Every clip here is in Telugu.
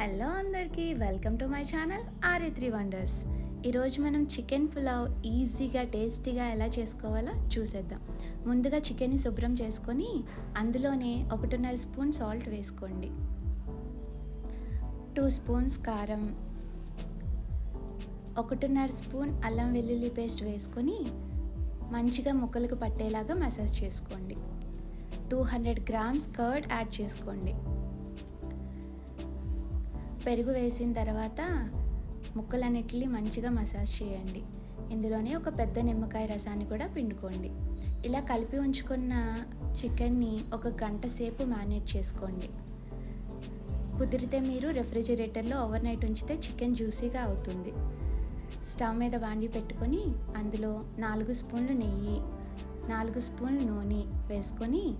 హలో అందరికీ welcome to my channel R A three wonders. ఈరోజు మనం చికెన్ పులావ్ ఈజీగా టేస్టీగా ఎలా చేసుకోవాలో చూసేద్దాం. ముందుగా చికెన్ని శుభ్రం చేసుకొని అందులోనే ఒకటిన్నర స్పూన్ సాల్ట్ వేసుకోండి. టూ స్పూన్స్ కారం ఒకటిన్నర స్పూన్ అల్లం వెల్లుల్లి పేస్ట్ వేసుకొని మంచిగా ముక్కలకు పట్టేలాగా మసాజ్ చేసుకోండి. Two hundred grams curd add చేసుకోండి. పెరుగు వేసిన తర్వాత ముక్కలన్నిటిని మంచిగా మసాజ్ చేయండి. ఇందులోనే ఒక పెద్ద నిమ్మకాయ రసాన్ని కూడా పిండుకోండి. ఇలా కలిపి ఉంచుకున్న చికెన్ని ఒక గంట సేపు మ్యారినేట్ చేసుకోండి. కుదిరితే మీరు రెఫ్రిజిరేటర్లో ఓవర్ నైట్ ఉంచితే చికెన్ జ్యూసీగా అవుతుంది. స్టవ్ మీద వాండి పెట్టుకొని అందులో నాలుగు స్పూన్లు నెయ్యి నాలుగు స్పూన్లు నూనె వేసుకొని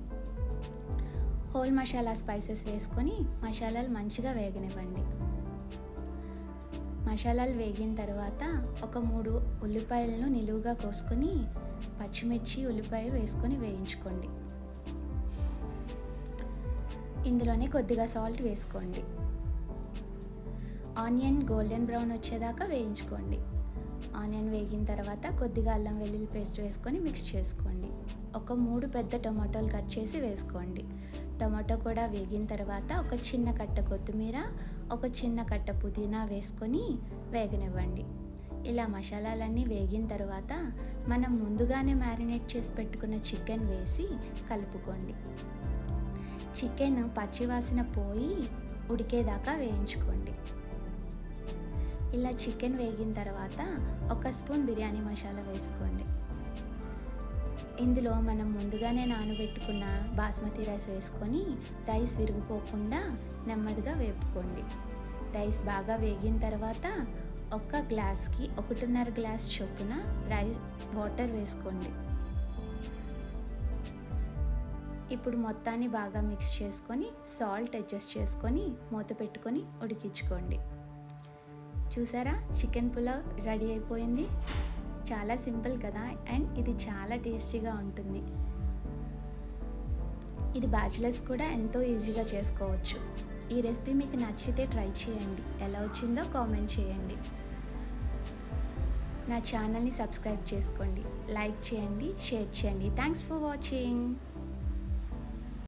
హోల్ మసాలా స్పైసెస్ వేసుకొని మసాలాలు మంచిగా వేగనివ్వండి. మసాలాలు వేగిన తర్వాత ఒక మూడు ఉల్లిపాయలను నిలువుగా కోసుకొని పచ్చిమిర్చి ఉల్లిపాయ వేసుకొని వేయించుకోండి. ఇందులోనే కొద్దిగా సాల్ట్ వేసుకోండి. ఆనియన్ గోల్డెన్ బ్రౌన్ వచ్చేదాకా వేయించుకోండి. ఆనియన్ వేగిన తర్వాత కొద్దిగా అల్లం వెల్లుల్లి పేస్ట్ వేసుకొని మిక్స్ చేసుకోండి. ఒక మూడు పెద్ద టొమాటోలు కట్ చేసి వేసుకోండి. టొమాటో కూడా వేగిన తర్వాత ఒక చిన్న కట్ట కొత్తిమీర ఒక చిన్న కట్ట పుదీనా వేసుకొని వేగనివ్వండి. ఇలా మసాలాలన్నీ వేగిన తర్వాత మనం ముందుగానే మ్యారినేట్ చేసి పెట్టుకున్న చికెన్ వేసి కలుపుకోండి. చికెన్ పచ్చివాసన పోయి ఉడికేదాకా వేయించుకోండి. ఇలా చికెన్ వేగిన తర్వాత ఒక స్పూన్ బిర్యానీ మసాలా వేసుకోండి. ఇందులో మనం ముందుగానే నానబెట్టుకున్న బాస్మతి రైస్ వేసుకొని రైస్ విరిగిపోకుండా నెమ్మదిగా వేపుకోండి. రైస్ బాగా వేగిన తర్వాత ఒక్క గ్లాస్కి ఒకటిన్నర గ్లాస్ చొప్పున రైస్ వాటర్ వేసుకోండి. ఇప్పుడు మొత్తాన్ని బాగా మిక్స్ చేసుకొని సాల్ట్ అడ్జస్ట్ చేసుకొని మూత పెట్టుకొని ఉడికించుకోండి. చూసారా? చికెన్ పులావ్ రెడీ అయిపోయింది. చాలా సింపుల్ కదా? అండ్ ఇది చాలా టేస్టీగా ఉంటుంది. ఇది బ్యాచిలర్స్ కూడా ఎంతో ఈజీగా చేసుకోవచ్చు. ఈ రెసిపీ మీకు నచ్చితే ట్రై చేయండి. ఎలా వచ్చిందో కామెంట్ చేయండి. నా ఛానల్ని సబ్స్క్రైబ్ చేసుకోండి. లైక్ చేయండి షేర్ చేయండి. Thanks for watching.